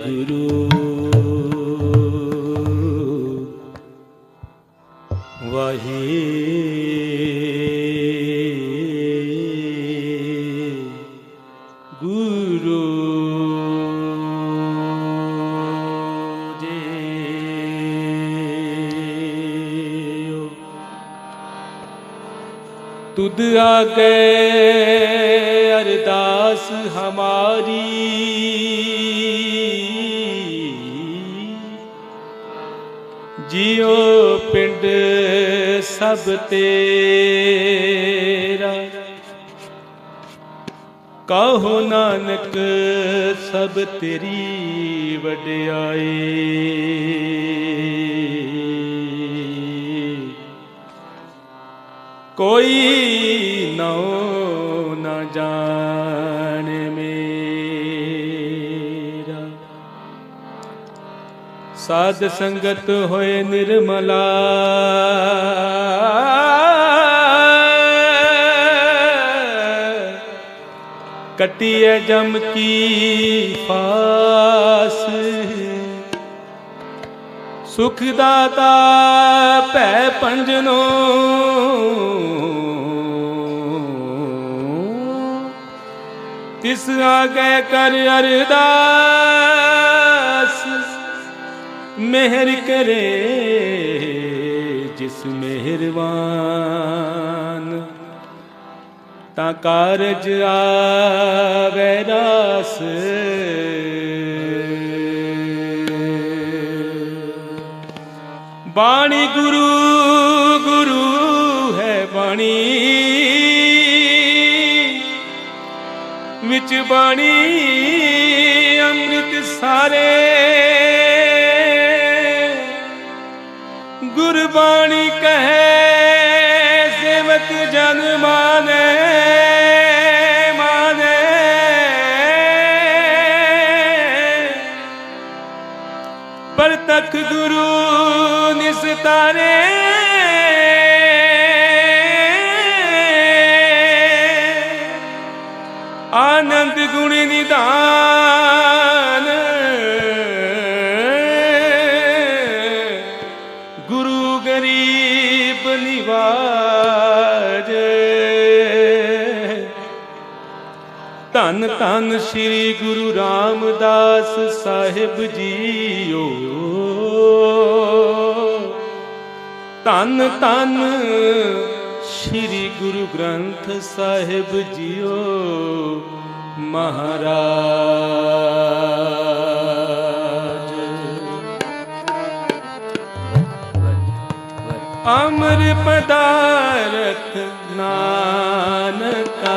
ਗੁਰੂ। ਵਾਹੀ। ਗੁਰੂ ਜੀ ਤੁਧ ਆਗੇ ਅਰਦਾਸ ਹਮਾਰੀ। ਜਿਉ ਪਿੰਡ ਸਭ ਤੇਰਾ। ਕਹੋ ਨਾਨਕ ਸਭ ਤੇਰੀ ਵਡਿਆਈ। ਕੋਈ ਸਾਧ ਸੰਗਤ ਹੋਏ ਨਿਰਮਲਾ। ਕਟਿਐ ਜਮ ਕੀ ਫਾਸ। ਸੁਖ ਦਾਤਾ ਭੈ ਪੰਜਨੋ। ਤਿਸ ਆਗੇ ਕਰ ਅਰਦਾਸ। ਮਿਹਰ ਕਰੇ ਜਿਸ ਮਿਹਰਬਾਨ ਤਾਂ ਕਾਰਜ ਆਵੇ ਰਾਸ ਬਾਣੀ ਗੁਰੂ ਗੁਰੂ ਹੈ ਬਾਣੀ ਵਿੱਚ ਬਾਣੀ ਅੰਮ੍ਰਿਤ ਸਾਰੇ ਗੁਰਬਾਣੀ ਕਹੇ ਸੇਵਕ ਜਨ ਮਾਨੇ ਮਾਨੇ। ਪਰ ਤਖ ਗੁਰੂ ਨਿਸਤਾਰੇ ਧੰਨ ਧੰਨ ਸ੍ਰੀ ਗੁਰੂ ਰਾਮਦਾਸ ਸਾਹਿਬ ਜੀਓ। ਧੰਨ ਧੰਨ ਸ੍ਰੀ ਗੁਰੂ ਗ੍ਰੰਥ ਸਾਹਿਬ ਜੀਓ ਮਹਾਰਾਜ। ਅਮਰ ਪਦਾਰਥ ਨਾਨਕਾ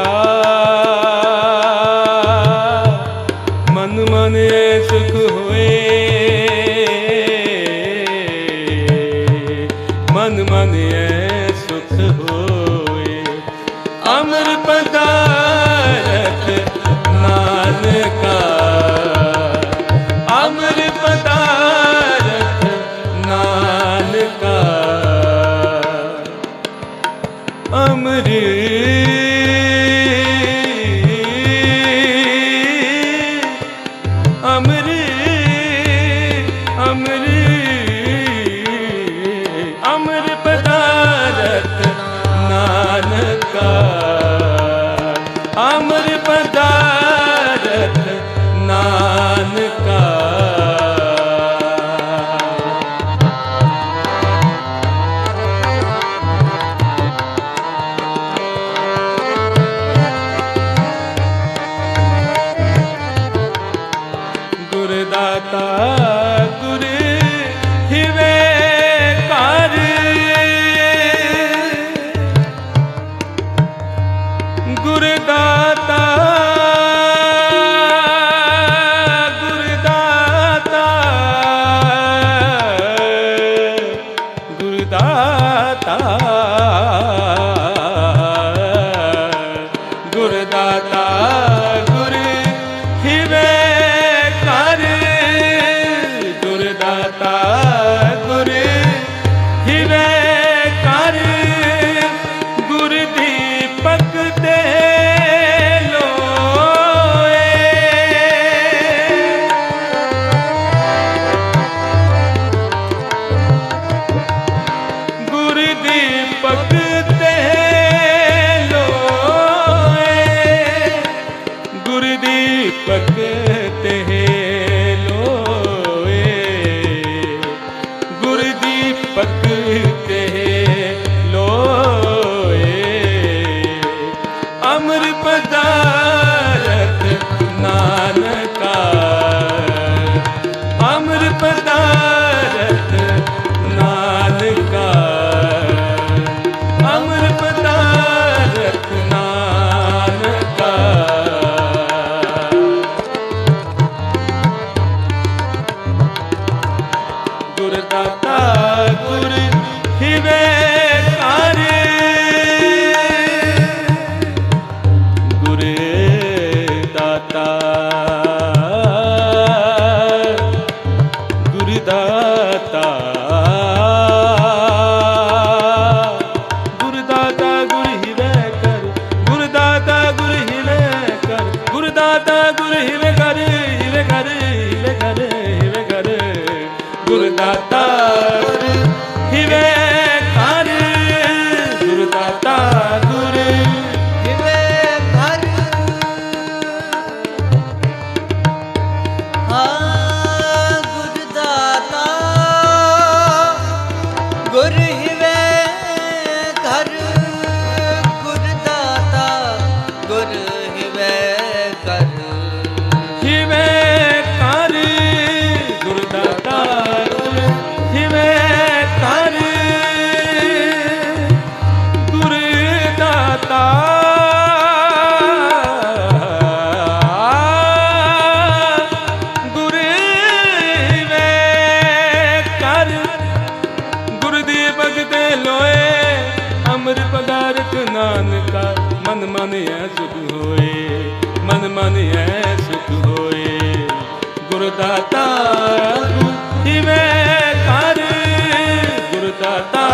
माता ठाकुर हिवे ਦਾਤਾਰ ਹਿਵੇ ਕਰ ਗੁਰ ਦਾਤਾ ਗੁਰ। ਹਿਵੇ ਕਰ ਹਾਂ। ਮਨ ਕਾ, ਮਨ ਮਨ ਐ ਸੁਖ ਹੋਏ, ਮਨ ਮਨ ਐ ਸੁਖ ਹੋਏ। ਗੁਰ ਦਾਤਾ ਤੂੰ ਹਿਵੇਂ ਕਰ? ਗੁਰ ਦਾਤਾ